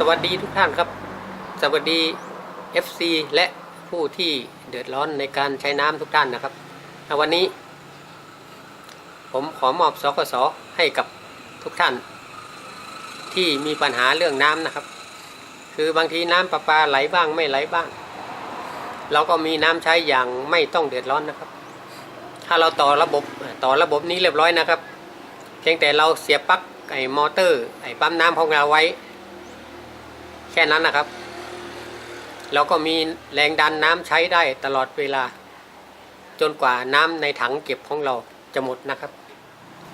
สวัสดีทุกท่านครับ สวัสดี FC และผู้ที่เดือดร้อนในการใช้น้ำทุกท่านนะครับววันนี้ ผมขอมอบสกสให้กับทุกท่าน ที่มีปัญหาเรื่องน้ำนะครับ คือบางทีน้ำประปาไหลบ้างไม่ไหลบ้าง เราก็มีน้ำใช้อย่างไม่ต้องเดือดร้อนนะครับ ถ้าเราต่อระบบต่อระบบนี้เรียบร้อยนะครับ เพียงแต่เราเสียบปลั๊กไอ้มอเตอร์ไอ้ปั๊มน้ำของเราไว้ แค่นั้นนะครับเราก็มีแรงดันน้ำใช้ได้ตลอดเวลา จนกว่าน้ำในถังเก็บของเราจะหมดนะครับ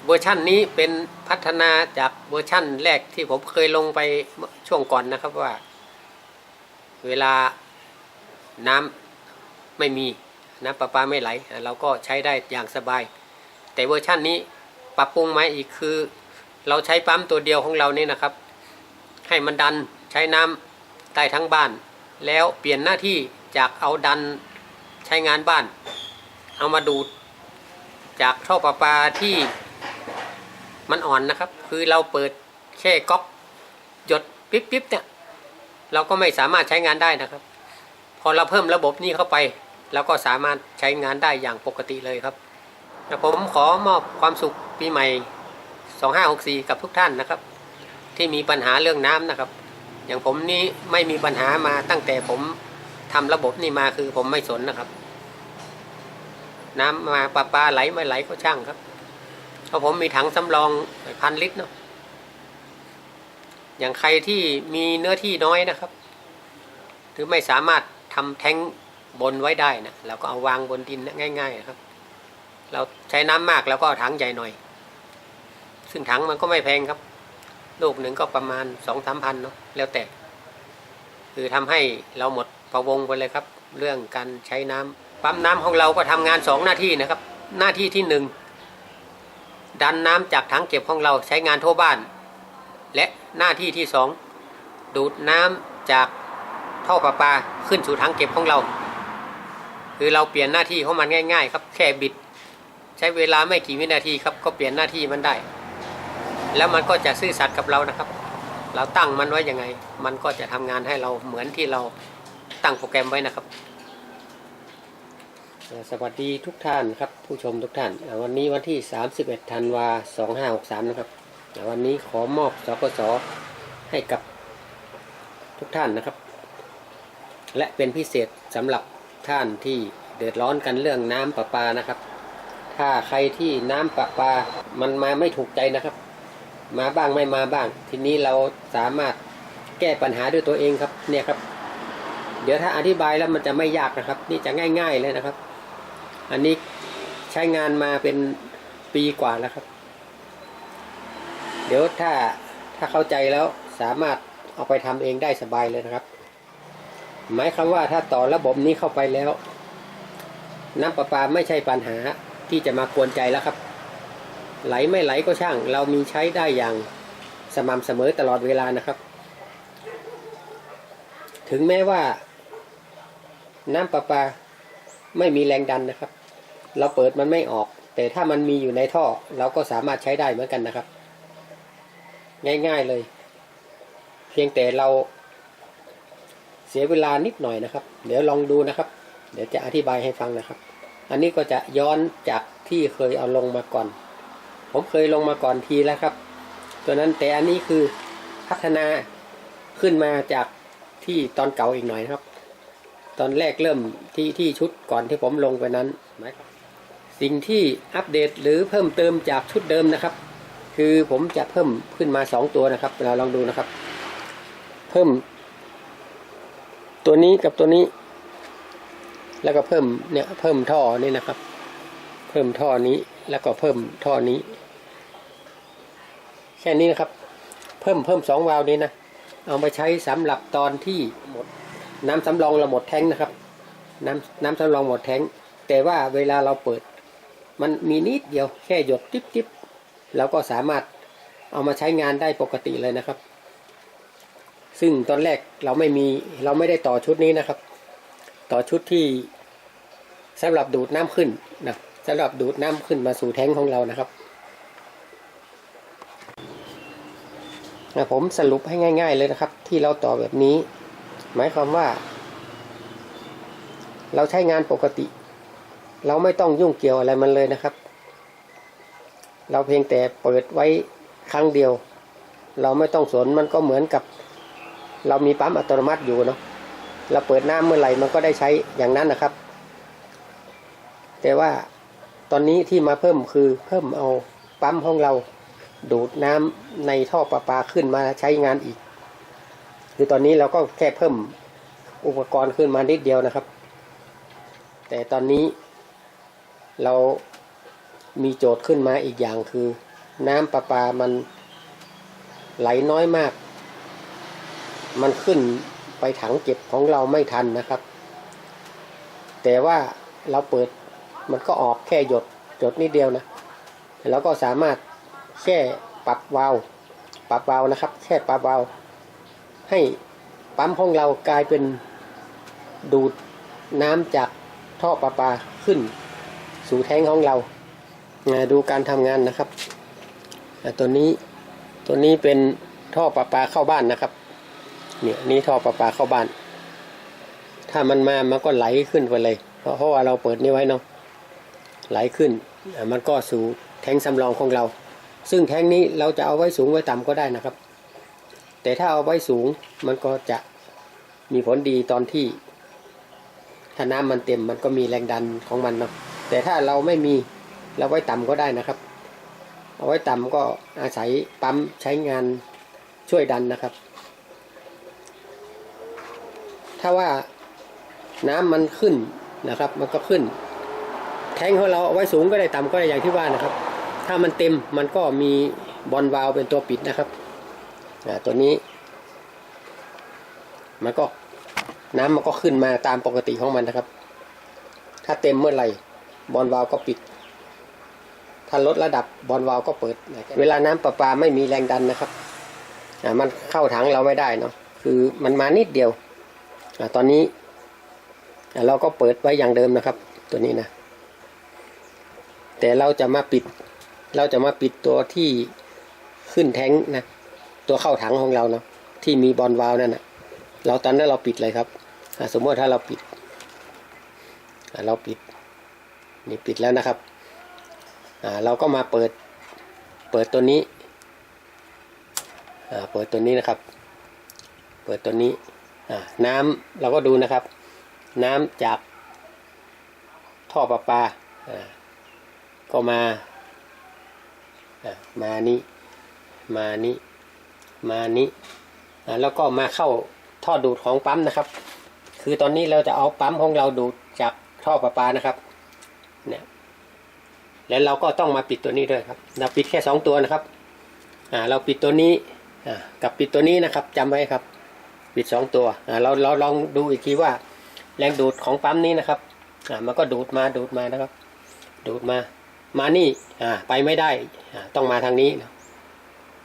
เวอร์ชั่นนี้เป็นพัฒนาจากเวอร์ชั่นแรกที่ผมเคยลงไปช่วงก่อนนะครับว่า เวลาน้ำไม่มีน้ำประปาไม่ไหล เราก็ใช้ได้อย่างสบาย แต่เวอร์ชั่นนี้ปรับปรุงมาอีกคือ เราใช้ปั๊มตัวเดียวของเรานี่นะครับ ให้มันดัน ใช้น้ำได้ทั้งบ้าน แล้วเปลี่ยนหน้าที่จากเอาดันใช้งานบ้าน เอามาดูดจากท่อประปาที่มันอ่อนนะครับ คือเราเปิดแค่ก๊อกหยดปิ๊บปิ๊บเนี่ยเราก็ไม่สามารถใช้งานได้นะครับ พอเราเพิ่มระบบนี้เข้าไปเราก็สามารถใช้งานได้อย่างปกติเลยครับผมขอมอบความสุขปีใหม่ 2564 กับทุกท่านนะครับ ที่มีปัญหาเรื่องน้ำนะครับ อย่างผมนี่ไม่มีปัญหามาตั้งแต่ผมทำระบบนี่มาคือผมไม่สนนะครับ น้ำมาปลาปลาไหลไม่ไหลก็ช่างครับ เพราะผมมีถังสำรองพันลิตรเนาะอย่างใครที่มีเนื้อที่น้อยนะครับหรือไม่สามารถทำแท้งบนไว้ได้นะเราก็เอาวางบนดินนะง่ายๆนะครับ เราใช้น้ำมากแล้วก็เอาถังใหญ่หน่อย ซึ่งถังมันก็ไม่แพงครับ ลูกหนึ่งก็ประมาณสองสามพันเนาะแล้วแต่ คือทำให้เราหมดประวงไปเลยครับ เรื่องการใช้น้ำปั๊มน้ำของเราก็ทำงานสองหน้าที่นะครับ หน้าที่ที่หนึ่งดันน้ำจากถังเก็บของเราใช้งานทั่วบ้าน และหน้าที่ที่สองดูดน้ำจากท่อประปาขึ้นสู่ถังเก็บของเรา คือเราเปลี่ยนหน้าที่ของมันง่าย ๆ ครับแค่บิด ใช้เวลาไม่กี่วินาทีครับก็เปลี่ยนหน้าที่มันได้ แล้วมันก็จะซื่อสัตย์กับเรานะครับ เราตั้งมันไว้ยังไง มันก็จะทำงานให้เราเหมือนที่เราตั้งโปรแกรมไว้นะครับ สวัสดีทุกท่านครับ ผู้ชมทุกท่าน วันนี้วันที่ 31ธันวา2563 นะครับ วันนี้ขอมอบสกสให้กับทุกท่านนะครับ และเป็นพิเศษสำหรับท่านที่เดือดร้อนกันเรื่องน้ำประปานะครับ ถ้าใครที่น้ำประปามันมาไม่ถูกใจนะครับ มาบ้างไม่มาบ้าง ทีนี้เราสามารถแก้ปัญหาด้วยตัวเองครับเนี่ยครับ เดี๋ยวถ้าอธิบายแล้วมันจะไม่ยากนะครับ นี่จะง่าย ๆเลยนะครับ อันนี้ใช้งานมาเป็นปีกว่าแล้วครับ เดี๋ยวถ้าถ้าเข้าใจแล้วสามารถเอาไปทำเองได้สบายเลยนะครับ หมายความว่าถ้าต่อระบบนี้เข้าไปแล้ว น้ำประปาไม่ใช่ปัญหาที่จะมากวนใจแล้วครับ ไหลไม่ไหลก็ช่าง เรามีใช้ได้อย่างสม่ำเสมอตลอดเวลานะครับ ถึงแม้ว่าน้ำประปาไม่มีแรงดันนะครับ เราเปิดมันไม่ออก แต่ถ้ามันมีอยู่ในท่อ เราก็สามารถใช้ได้เหมือนกันนะครับ ง่ายๆเลย เพียงแต่เราเสียเวลานิดหน่อยนะครับ เดี๋ยวลองดูนะครับ เดี๋ยวจะอธิบายให้ฟังนะครับ อันนี้ก็จะย้อนจากที่เคยเอาลงมาก่อน ผมเคยลงมาก่อนทีแล้วครับ ตัวนั้นแต่อันนี้คือพัฒนาขึ้นมาจากที่ตอนเก่าอีกหน่อยครับ ตอนแรกเริ่มที่ที่ชุดก่อนที่ผมลงไปนั้นสิ่งที่อัปเดตหรือเพิ่มเติมจากชุดเดิมนะครับ คือผมจะเพิ่มขึ้นมาสองตัวนะครับเราลองดูนะครับ เพิ่ม ตัวนี้กับตัวนี้ แล้วก็เพิ่มเนี่ยเพิ่มท่อนี่นะครับ เพิ่มท่อนี้ แล้วก็เพิ่มท่อนี้ แค่นี้นะครับ เพิ่มเพิ่มสองวาล์วนี้นะ เอาไปใช้สำหรับตอนที่หมด น้ำสำรองเราหมดแท้งนะครับ น้ำน้ำสำรองหมดแท้งแต่ว่าเวลาเราเปิด มันมีนิดเดียวแค่หยดจิ๊บจิ๊บเราก็สามารถเอามาใช้งานได้ปกติเลยนะครับ ซึ่งตอนแรกเราไม่มีเราไม่ได้ต่อชุดนี้นะครับ ต่อชุดที่สำหรับดูดน้ำขึ้นนะ สำหรับดูดน้ำขึ้นมาสู่แท้งของเรานะครับ ผมสรุปให้ง่าย ๆเลยนะครับ ที่เราต่อแบบนี้ หมายความว่า เราใช้งานปกติ เราไม่ต้องยุ่งเกี่ยวอะไรมันเลยนะครับ เราเพียงแต่เปิดไว้ครั้งเดียว เราไม่ต้องสนมันก็เหมือนกับ เรามีปั๊มอัตโนมัติอยู่เนาะเราเปิดน้ำเมื่อไหร่มันก็ได้ใช้อย่างนั้นนะครับ แต่ว่า ตอนนี้ที่มาเพิ่มคือเพิ่มเอาปั๊มของเรา ดูดน้ำในท่อประปาขึ้นมาใช้งานอีก คือตอนนี้เราก็แค่เพิ่มอุปกรณ์ขึ้นมานิดเดียวนะครับ แต่ตอนนี้เรามีโจทย์ขึ้นมาอีกอย่างคือ น้ำประปามันไหลน้อยมาก มันขึ้นไปถังเก็บของเราไม่ทันนะครับ แต่ว่าเราเปิด มันก็ออกแค่หยดหยดนิดเดียวนะแล้วก็สามารถแค่ปรับวาล์วปรับวาล์วนะครับ แค่ปรับวาล์วให้ปั๊มของเรากลายเป็นดูดน้ำจากท่อประปาขึ้น สู่แท้งของเรา ดูการทำงานนะครับตัวนี้ตัวนี้เป็นท่อประปาเข้าบ้านนะครับเนี่ยนี่ท่อประปาเข้าบ้าน ถ้ามันมามันก็ไหลขึ้นไปเลย เพราะเพราะว่าเราเปิดนี่ไว้เนาะ ไหลขึ้น มันก็สู่แทงสำรองของเรา ซึ่งแทงนี้เราจะเอาไว้สูงไว้ต่ำก็ได้นะครับ แต่ถ้าเอาไว้สูงมันก็จะมีผลดีตอนที่ ถ้าน้ำมันเต็มมันก็มีแรงดันของมันเนาะแต่ถ้าเราไม่มีเราไว้ต่ำก็ได้นะครับ เอาไว้ต่ำก็อาศัยปั๊มใช้งานช่วยดันนะครับ ถ้าว่าน้ำมันขึ้นนะครับ มันก็ขึ้น แทงของเราเอาไว้สูงก็ได้ต่ำก็ได้อย่างที่ว่านะครับ ถ้ามันเต็มมันก็มีบอลวาลเป็นตัวปิดนะครับตัวนี้ มันก็น้ำมันก็ขึ้นมาตามปกติของมันนะครับ ถ้าเต็มเมื่อไหร่บอลวาลก็ปิด ถ้าลดระดับบอลวาลก็เปิด เวลาน้ำประปาไม่มีแรงดันนะครับมันเข้าถังเราไม่ได้เนาะคือมันมานิดเดียวอตอนนี้เราก็เปิดไว้อย่างเดิมนะครับ ตัวนี้นะ แต่เราจะมาปิด เราจะมาปิดตัวที่ขึ้นแท้งนะ ตัวเข้าถังของเราเนาะที่มีบอลวาล์วนั่นนะเราตอนนั้นเราปิดเลยครับสมมติถ้าเราปิดเราปิดนี่ปิดแล้วนะครับเราก็มาเปิดเปิดตัวนี้เปิดตัวนี้นะครับ เปิดตัวนี้น้ำเราก็ดูนะครับ น้ำจากท่อประปา ก็มาอ่ามานี้มานี้มานี้อ่าแล้วก็มาเข้าท่อดูดของปั๊มนะครับ คือตอนนี้เราจะเอาปั๊มของเราดูดจากท่อประปานะครับ เนี่ย แล้วเราก็ต้องมาปิดตัวนี้ด้วยครับ เราปิดแค่สองตัวนะครับ อ่า เราปิดตัวนี้ อ่า กับปิดตัวนี้นะครับจำไว้ครับ ปิดสองตัว อ่า เราเราลองดูอีกทีว่า แรงดูดของปั๊มนี้นะครับ อ่า มันก็ดูดมาดูดมานะครับ ดูดมา มานี่อ่าไปไม่ได้ต้องมาทางนี้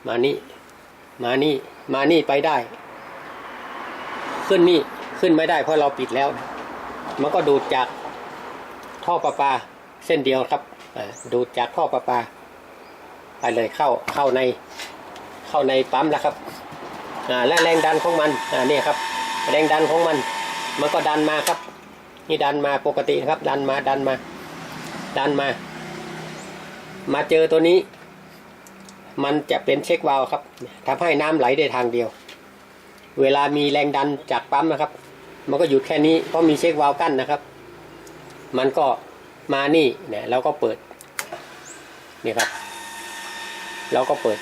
มานี่ มานี่ มานี่ไปได้ ขึ้นนี่ขึ้นไม่ได้เพราะเราปิดแล้ว มันก็ดูดจากท่อประปาเส้นเดียวครับดูดจากท่อประปาไปเลยเข้าเข้าในเข้าในปั๊มแล้วครับและแรงดันของมันอ่านี่ครับ แรงดันของมัน มันก็ดันมาครับ นี่ดันมาปกติครับ ดันมาดันมา ดันมา มาเจอตัวนี้ มันจะเป็นเช็ควาล์วครับทำให้น้ำไหลได้ทางเดียว เวลามีแรงดันจากปั๊มนะครับ มันก็หยุดแค่นี้เพราะมีเช็ควาล์วกั้นนะครับ มันก็มานี่เนี่ยเราก็เปิดนี่ครับเราก็เปิด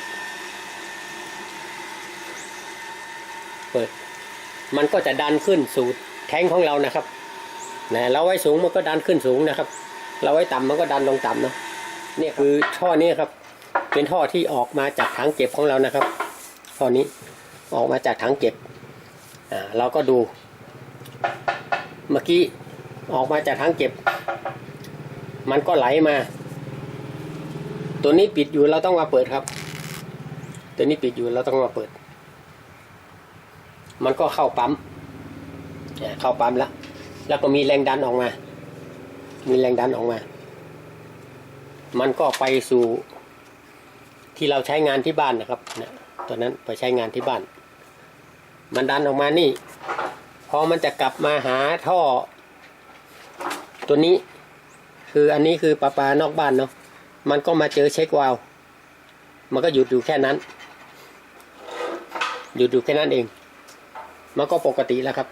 เปิด มันก็จะดันขึ้นสู่แท้งของเรานะครับนะเราไว้สูงมันก็ดันขึ้นสูงนะครับ เราไว้ต่ำมันก็ดันลงต่ำเนาะ นี่ยคือท่อนี้ครับ เป็นท่อที่ออกมาจากถังเก็บของเรานะครับท่อนี้ออกมาจากถังเก็บอ่าเราก็ดู เมื่อกี้ออกมาจากถังเก็บ มันก็ไหลมา ตัวนี้ปิดอยู่เราต้องมาเปิดครับ ตัวนี้ปิดอยู่เราต้องมาเปิด มันก็เข้าปั๊มอ่าเข้าปั๊มแล้วแล้วก็มีแรงดันออกมา มีแรงดันออกมา มันก็ไปสู่ที่เราใช้งานที่บ้านนะครับเนี่ยตอนนั้นไปใช้งานที่บ้าน มันดันออกมานี่ พอมันจะกลับมาหาท่อ ตัวนี้ คืออันนี้คือปลาปลานอกบ้านเนาะมันก็มาเจอเช็ควาล์วมันก็หยุดอยู่แค่นั้น หยุดอยู่แค่นั้นเอง มันก็ปกติแล้วครับ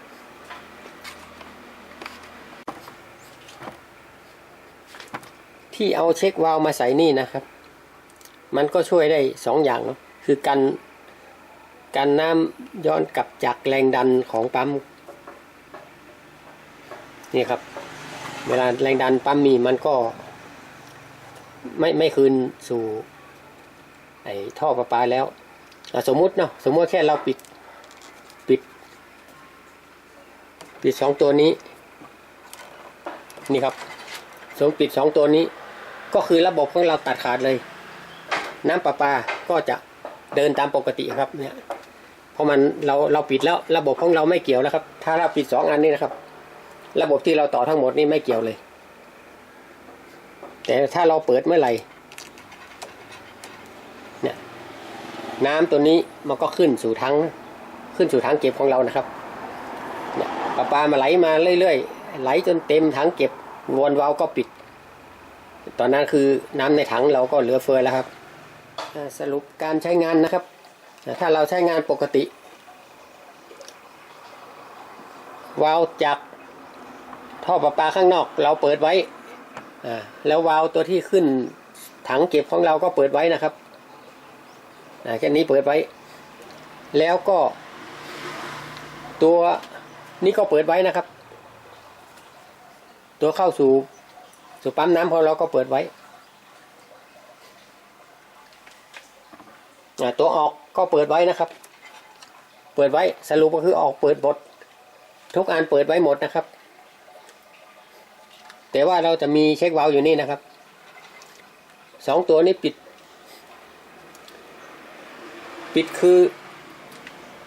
ที่เอาเช็ควาล์วมาใส่นี่นะครับ มันก็ช่วยได้สองอย่างเนาะคือกันกันน้ำย้อนกลับจากแรงดันของปั๊มนี่ครับ เวลาแรงดันปั๊มมีมันก็ ไม่ไม่คืนสู่ไอ้ท่อประปาแล้วสมมุติเนาะสมมติแค่เราปิดปิด ปิดสองตัวนี้ นี่ครับสมมติปิดสองตัวนี้ ก็คือระบบของเราตัดขาดเลย น้ำประปาก็จะเดินตามปกติครับเนี่ยเพราะมันเราเราปิดแล้วระบบของเราไม่เกี่ยวแล้วครับ ถ้าเราปิดสองอันนี้นะครับ ระบบที่เราต่อทั้งหมดนี่ไม่เกี่ยวเลย แต่ถ้าเราเปิดเมื่อไหร่เนี่ยน้ำตัวนี้มันก็ขึ้นสู่ทั้งขึ้นสู่ถังเก็บของเรานะครับเนี่ยประปามาไหลมาเรื่อยๆไหลจนเต็มถังเก็บวนวาล์วก็ปิด ตอนนั้นคือน้ำในถังเราก็เหลือเฟือแล้วครับสรุปการใช้งานนะครับ ถ้าเราใช้งานปกติ วาล์วจากท่อประปาข้างนอก เราเปิดไว้อ่าแล้ววาล์วตัวที่ขึ้นถังเก็บของเราก็เปิดไว้นะครับอ่าแค่นี้เปิดไว้ แล้วก็ ตัวนี้ก็เปิดไว้นะครับ ตัวเข้าสู่ สู่ปั๊มน้ำของเราก็เปิดไว้ ตัวออกก็เปิดไว้นะครับ เปิดไว้สรุปก็คือออกเปิดบททุกอันเปิดไว้หมดนะครับ แต่ว่าเราจะมีเช็ควาล์วอยู่นี่นะครับสองตัวนี้ปิด ปิดคือ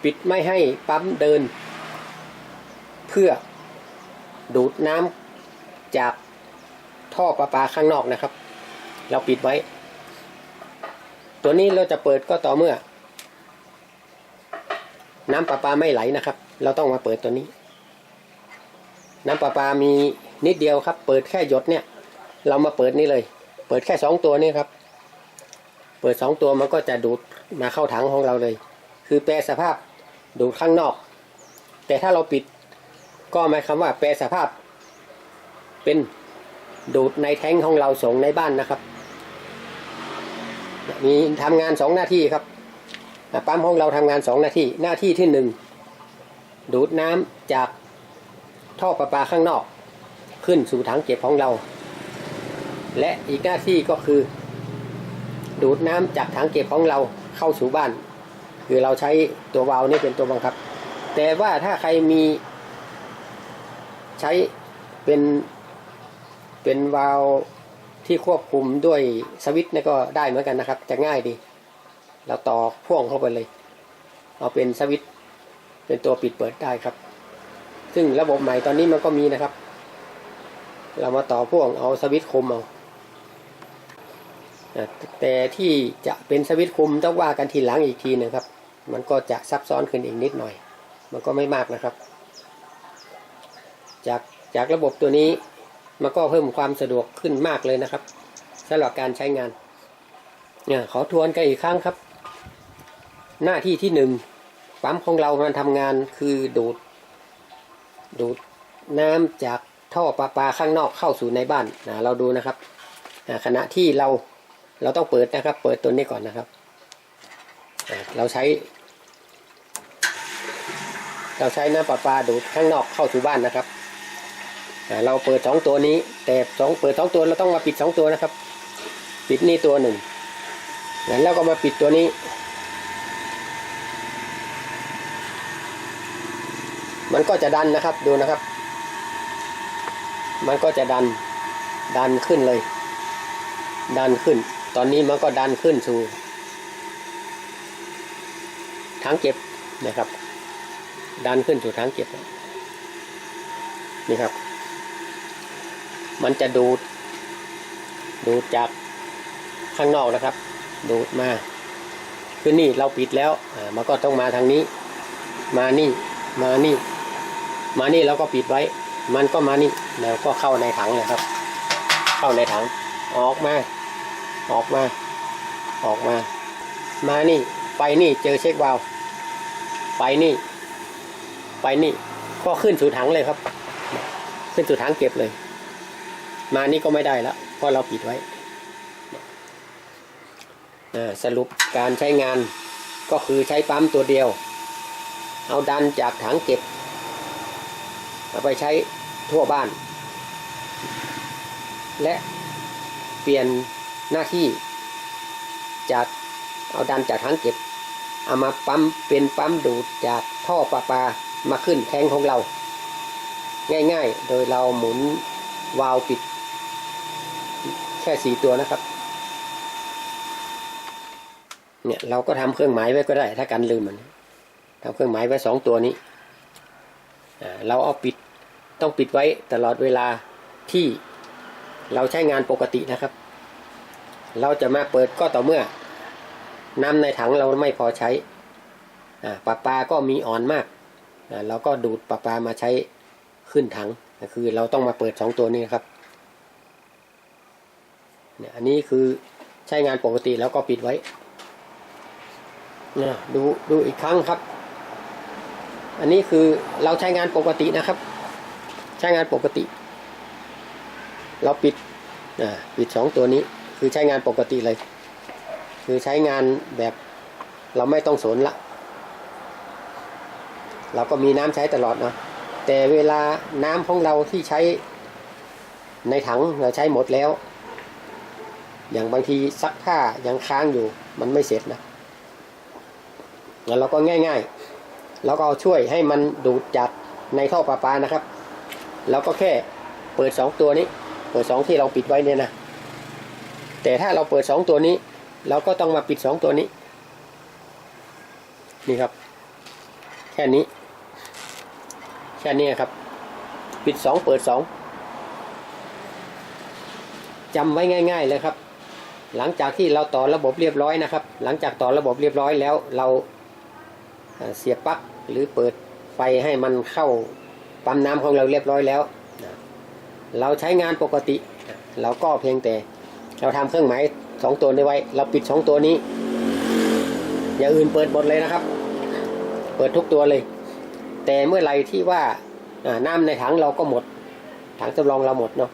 ปิดไม่ให้ปั๊มเดิน เพื่อดูดน้ำจาก ท่อประปาข้างนอกนะครับ เราปิดไว้ ตัวนี้เราจะเปิดก็ต่อเมื่อ น้ำประปาไม่ไหลนะครับ เราต้องมาเปิดตัวนี้ น้ำประปามีนิดเดียวครับ เปิดแค่หยดเนี่ย เรามาเปิดนี่เลย เปิดแค่สองตัวนี่ครับ เปิดสองตัวมันก็จะดูดมาเข้าถังของเราเลย คือแปลสภาพดูดข้างนอก แต่ถ้าเราปิดก็หมายความว่าแปลสภาพเป็น ดูดในแท้งของเราส่งในบ้านนะครับ มีทำงานสองหน้าที่ครับปั๊มของเราทำงานสองหน้าที่หน้าที่ที่หนึ่งดูดน้ำจากท่อประปาข้างนอก ขึ้นสู่ถังเก็บของเรา และอีกหน้าที่ก็คือ ดูดน้ำจากถังเก็บของเราเข้าสู่บ้าน คือเราใช้ตัววาล์วนี่เป็นตัวบังคับ แต่ว่าถ้าใครมีใช้เป็น เป็นวาล์วที่ควบคุมด้วยสวิตช์นี่ก็ได้เหมือนกันนะครับ จะง่ายดี เราต่อพ่วงเข้าไปเลย เอาเป็นสวิตช์เป็นตัวปิดเปิดได้ครับ ซึ่งระบบใหม่ตอนนี้มันก็มีนะครับ เรามาต่อพ่วงเอาสวิตช์คุมเอาแต่ที่จะเป็นสวิตช์คุมต้องว่ากันทีหลังอีกทีหนึงครับ มันก็จะซับซ้อนขึ้นอีกนิดหน่อย มันก็ไม่มากนะครับ จากจากระบบตัวนี้ มันก็เพิ่มความสะดวกขึ้นมากเลยนะครับสำหรับการใช้งานเนี่ยขอทวนกันอีกครั้งครับ หน้าที่ที่หนึ่งปั๊มของเรามันทำงานคือดูด ดูดน้ำจากท่อประปาข้างนอกเข้าสู่ในบ้านนะเราดูนะครับขณะที่เราเราต้องเปิดนะครับ เปิดตัวนี้ก่อนนะครับ เราใช้ เราใช้น้ำประปาดูดข้างนอกเข้าสู่บ้านนะครับ เราเปิดสองตัวนี้ แต่สองเปิดสองตัวเราต้องมาปิดสองตัวนะครับ ปิดนี่ตัวหนึ่งแล้วก็มาปิดตัวนี้ มันก็จะดันนะครับดูนะครับ มันก็จะดันดันขึ้นเลย ดันขึ้น ตอนนี้มันก็ดันขึ้นสู่ถังเก็บนะครับ ดันขึ้นสู่ถังเก็บนี่ครับ มันจะดูด ดูดจากข้างนอกนะครับ ดูดมาคือนี่เราปิดแล้วมันก็ต้องมาทางนี้ มานี่ มานี่ มานี่เราก็ปิดไว้ มันก็มานี่แล้วก็เข้าในถังเลยครับ เข้าในถัง ออกมา ออกมา ออกมา มานี่ ไปนี่เจอเช็ควาล์วไปนี่ ไปนี่ ก็ขึ้นสู่ถังเลยครับ ขึ้นสู่ถังเก็บเลย มานี่ก็ไม่ได้แล้วเพราะเราปิดไว้สรุปการใช้งานก็คือใช้ปั๊มตัวเดียว เอาดันจากถังเก็บ เอาไปใช้ทั่วบ้าน และเปลี่ยนหน้าที่จากเอาดันจากถังเก็บ เอามาปั๊มเป็นปั๊มดูดจากท่อประปามาขึ้นแทงของเรา ง่ายๆ โดยเราหมุนวาล์วปิด ค่สี่ตัวนะครับ เนี่ยเราก็ทำเครื่องหมายไว้ก็ได้ ถ้ากันลืมมันทำเครื่องหมายไว้สองตัวนี้เราเอาปิดต้องปิดไว้ตลอดเวลาที่เราใช้งานปกตินะครับ เราจะมาเปิดก็ต่อเมื่อน้ำในถังเราไม่พอใช้ปลาปลาก็มีอ่อนมากเราก็ดูดปลาปลามาใช้ขึ้นถังคือเราต้องมาเปิดสองตัวนี้ครับ เนี่ยอันนี้คือใช้งานปกติแล้วก็ปิดไว้นะดูดูอีกครั้งครับ อันนี้คือเราใช้งานปกตินะครับ ใช้งานปกติ เราปิดอ่าปิดสองตัวนี้คือใช้งานปกติเลย คือใช้งานแบบเราไม่ต้องสนละ เราก็มีน้ำใช้ตลอดเนาะแต่เวลาน้ำของเราที่ใช้ในถังเราใช้หมดแล้ว อย่างบางทีซักผ้ายังค้างอยู่มันไม่เสร็จนะแล้วเราก็ง่ายๆเราก็เอาช่วยให้มันดูดจากในท่อประปานะครับเราก็แค่เปิดสองตัวนี้ เปิดสองที่เราปิดไว้เนี่ยนะ แต่ถ้าเราเปิดสองตัวนี้ เราก็ต้องมาปิดสองตัวนี้ นี่ครับ แค่นี้ แค่นี้ครับ ปิดสองเปิดสองจำไว้ง่าย ๆ เลยครับ หลังจากที่เราต่อระบบเรียบร้อยนะครับ หลังจากต่อระบบเรียบร้อยแล้วเราเสียบปลั๊กหรือเปิดไฟให้มันเข้าปั๊มน้ำของเราเรียบร้อยแล้ว เราใช้งานปกติ เราก็เพียงแต่เราทำเครื่องหมายสองตัวนี้ไว้ เราปิดสองตัวนี้ อย่างอื่นเปิดหมดเลยนะครับ เปิดทุกตัวเลย แต่เมื่อไหรที่ว่าน้ำในถังเราก็หมด ถังสำรองเราหมดเนาะ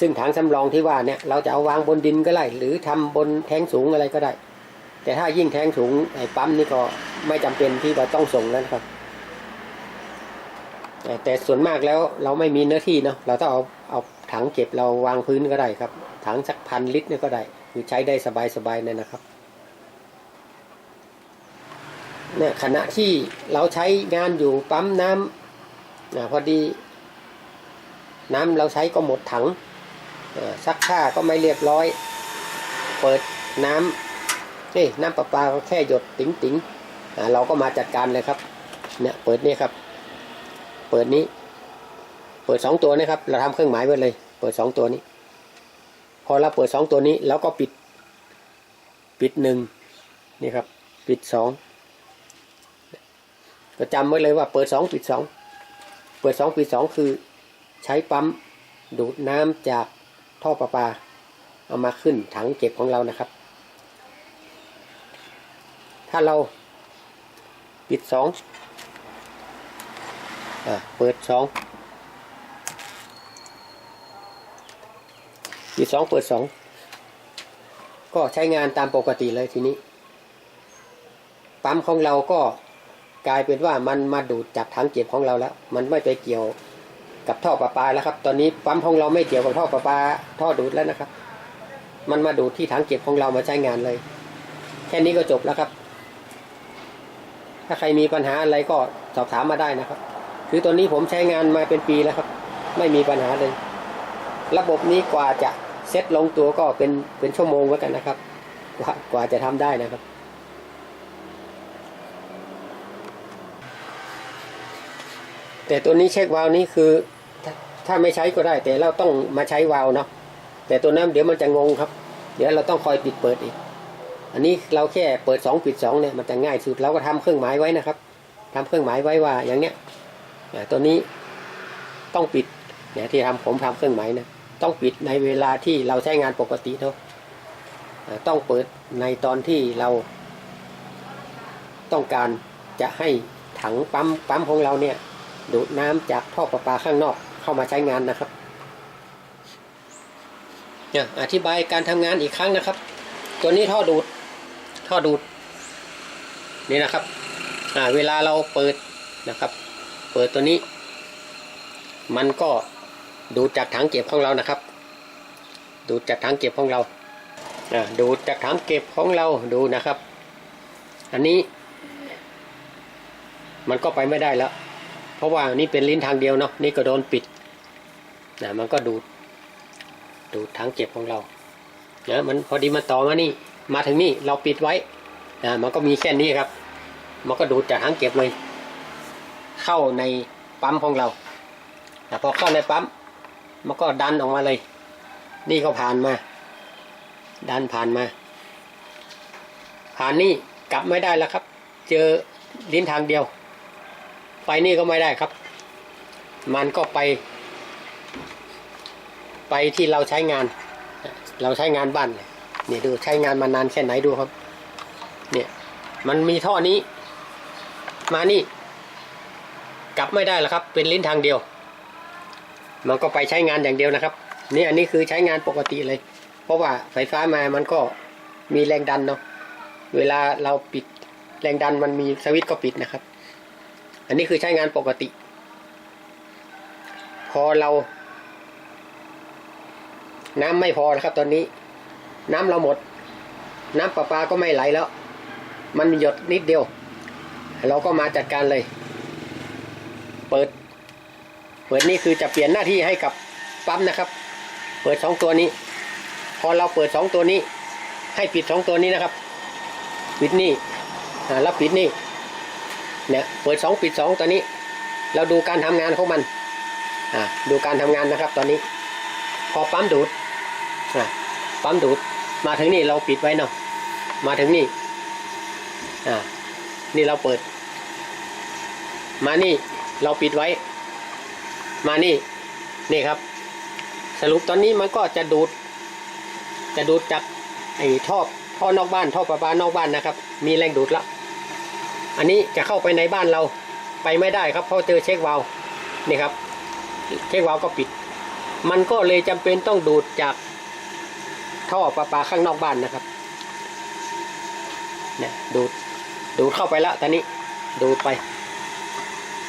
ซึ่งถังสำรองที่ว่าเนี่ยเราจะเอาวางบนดินก็ได้หรือทำบนแทงสูงอะไรก็ได้ แต่ถ้ายิ่งแทงสูงไอ้ปั๊มนี่ก็ไม่จำเป็นที่เราต้องส่งแล้วนะครับแต่ส่วนมากแล้วเราไม่มีเนื้อที่เนาะเราต้องเอาเอาถังเก็บเราวางพื้นก็ได้ครับ ถังสักพันลิตรเนี่ยก็ได้คือใช้ได้สบายๆเนี่ยนะครับเนี่ยขณะที่เราใช้งานอยู่ปั๊มน้ำนะพอดี น้ำเราใช้ก็หมดถัง ซักผ้าก็ไม่เรียบร้อย เปิดน้ำนี่น้ำประปาก็แค่หยดติ๋งติ๋งเราก็มาจัดการเลยครับ เนี่ยเปิดนี่ครับ เปิดนี้ เปิดสองตัวนะครับ เราทำเครื่องหมายไว้เลย เปิดสองตัวนี้ พอเราเปิดสองตัวนี้เราก็ปิด ปิดหนึ่งนี่ครับ ปิดสองก็จำไว้เลยว่าเปิดสองปิดสองเปิดสองปิดสองคือใช้ปั๊มดูดน้ำจาก ท่อประปา เอามาขึ้นถังเก็บของเรานะครับ ถ้าเราปิดสองอ่าเปิดสองปิดสองเปิดสองก็ใช้งานตามปกติเลยทีนี้ ปั๊มของเราก็กลายเป็นว่ามันมาดูดจากถังเก็บของเราแล้ว มันไม่ไปเกี่ยว กับท่อประปาแล้วครับ ตอนนี้ปั๊มของเราไม่เกี่ยวกับท่อประปาท่อดูดแล้วนะครับ มันมาดูดที่ถังเก็บของเรามาใช้งานเลย แค่นี้ก็จบแล้วครับ ถ้าใครมีปัญหาอะไรก็สอบถามมาได้นะครับ คือตัวนี้ผมใช้งานมาเป็นปีแล้วครับ ไม่มีปัญหาเลย ระบบนี้กว่าจะเซ็ตลงตัวก็เป็นเป็นชั่วโมงแล้วกันนะครับ กว่ากว่าจะทำได้นะครับ แต่ตัวนี้เช็ควาล์วนี้คือถ้าถ้าไม่ใช้ก็ได้ แต่เราต้องมาใช้วาล์วเนาะแต่ตัวนั้นเดี๋ยวมันจะงงครับ เดี๋ยวเราต้องคอยปิดเปิดอีก อันนี้เราแค่เปิดสองปิดสองเนี่ยมันจะง่ายสุดเราก็ทำเครื่องหมายไว้นะครับทำเครื่องหมายไว้ว่าอย่างเนี้ยตัวนี้ต้องปิดเนี่ยที่ทำผมทำเครื่องหมายนะต้องปิดในเวลาที่เราใช้งานปกติเนาะอ่าต้องเปิดในตอนที่เรา ต้องการจะให้ถังปั๊มปั๊มของเราเนี่ย ดูดน้ำจากท่อประปาข้างนอกเข้ามาใช้งานนะครับเนี่ยอธิบายการทำงานอีกครั้งนะครับ ตัวนี้ท่อดูด ท่อดูด นี่นะครับอ่าเวลาเราเปิดนะครับ เปิดตัวนี้ มันก็ดูดจากถังเก็บของเรานะครับ ดูดจากถังเก็บของเราอ่าดูดจากถังเก็บของเราดูนะครับ อันนี้ มันก็ไปไม่ได้แล้ว เพราะว่านี่เป็นลิ้นทางเดียวเนาะนี่ก็โดนปิดนะมันก็ดูดดูดถังเก็บของเรานะมันพอดีมาต่อมานี่ มาถึงนี่เราปิดไว้นะมันก็มีแค่นี้ครับ มันก็ดูดจากถังเก็บเลย เข้าในปั๊มของเรานะพอเข้าในปั๊มมันก็ดันออกมาเลย นี่ก็ผ่านมา ดันผ่านมา ผ่านนี่กลับไม่ได้แล้วครับ เจอลิ้นทางเดียว ไปนี่ก็ไม่ได้ครับ มันก็ไป ไปที่เราใช้งาน เราใช้งานบ้านเนี่ยดูใช้งานมานานแค่ไหนดูครับ เนี่ย มันมีท่อนี้ มานี่ กลับไม่ได้แล้วครับ เป็นลิ้นทางเดียว มันก็ไปใช้งานอย่างเดียวนะครับ นี่อันนี้คือใช้งานปกติเลย เพราะว่าไฟฟ้ามามันก็มีแรงดันเนาะเวลาเราปิดแรงดันมันมีสวิตช์ก็ปิดนะครับ อันนี้คือใช้งานปกติ พอเรา น้ำไม่พอแล้วครับ ตอนนี้ น้ำเราหมด น้ำประปาก็ไม่ไหลแล้ว มันหยดนิดเดียว เราก็มาจัดการเลย เปิด เปิดนี่คือจะเปลี่ยนหน้าที่ให้กับปั๊มนะครับ เปิดสองตัวนี้ พอเราเปิดสองตัวนี้ ให้ปิดสองตัวนี้นะครับ ปิดนี่แล้วปิดนี่ เนี่ยเปิดสองปิดสองตัวนี้ เราดูการทำงานของมันอ่าดูการทำงานนะครับ ตอนนี้ พอปั๊มดูดอ่าปั๊มดูดมาถึงนี่เราปิดไว้เนาะมาถึงนี่อ่านี่เราเปิด มานี่เราปิดไว้ มานี่นี่ครับ สรุปตอนนี้มันก็จะดูด จะดูดจากไอ้ท่อท่อนอกบ้านท่อประปานอกบ้านนะครับ มีแรงดูดแล้ว อันนี้จะเข้าไปในบ้านเราไปไม่ได้ครับเพราะเจอเช็ควาล์วนี่ครับเช็ควาล์วก็ปิด มันก็เลยจำเป็นต้องดูดจากท่อประปาข้างนอกบ้านนะครับเนี่ยดูดดูดเข้าไปแล้วตอนนี้ดูดไป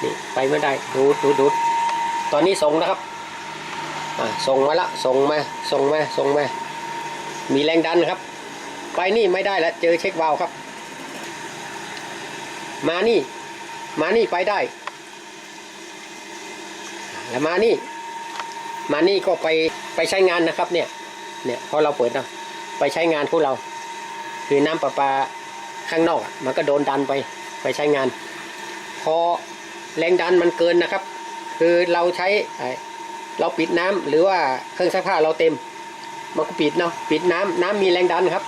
นี่ไปไม่ได้ดูดดูดดูดตอนนี้ส่งนะครับอ่าส่งมาละส่งมาส่งมาส่งมามีแรงดันครับ ไปนี่ไม่ได้แล้วเจอเช็ควาล์วครับ มานี่ มานี่ไปได้ แล้วมานี่ มานี่ก็ไปไปใช้งานนะครับ เนี่ย เนี่ยพอเราเปิดเนะไปใช้งานของเรา คือน้ำประปาข้างนอกมันก็โดนดันไปไปใช้งาน พอแรงดันมันเกินนะครับ คือเราใช้ไอเราปิดน้ำหรือว่าเครื่องซักผ้าเราเต็ม มันก็ปิดเนาะปิดน้ำน้ำมีแรงดันครับ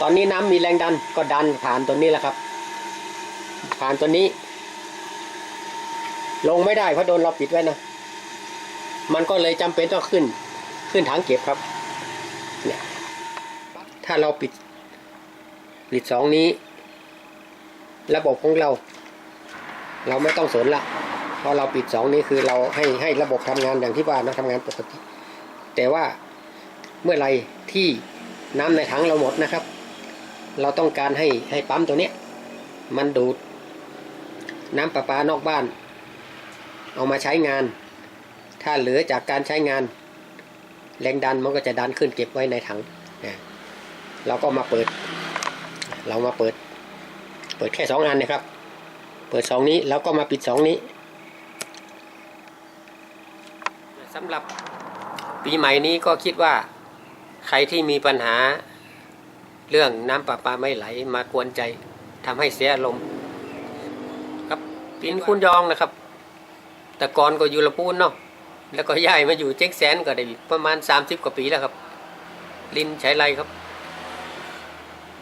ตอนนี้น้ำมีแรงดันก็ดันผ่านตัวนี้แหละครับ ผ่านตัวนี้ ลงไม่ได้เพราะโดนเราปิดไว้นะ มันก็เลยจำเป็นต้องขึ้น ขึ้นถังเก็บครับเนี่ยถ้าเราปิด ปิดสองนี้ ระบบของเรา เราไม่ต้องสนละเพราะเราปิดสองนี้คือเราให้ให้ระบบทำงานอย่างที่ว่านะทำงานปกติ แต่ว่าเมื่อไรที่น้ำในถังเราหมดนะครับ เราต้องการให้ให้ปั๊มตัวเนี้ย มันดูด น้ำประปานอกบ้าน เอามาใช้งาน ถ้าเหลือจากการใช้งาน แรงดันมันก็จะดันขึ้นเก็บไว้ในถังนะเราก็มาเปิด เรามาเปิด เปิดแค่สองอันนะครับ เปิดสองนี้แล้วก็มาปิดสองนี้สำหรับปีใหม่นี้ก็คิดว่าใครที่มีปัญหาเรื่องน้ำประปาไม่ไหลมากวนใจทำให้เสียอารมณ์ ปินคุณยองนะครับ แต่ก่อนก็อยู่ละปูนเนาะแล้วก็ย้ายมาอยู่เจ๊กแสนก็ได้ประมาณ 30 กว่าปีแล้วครับ ลินใช้ไรครับ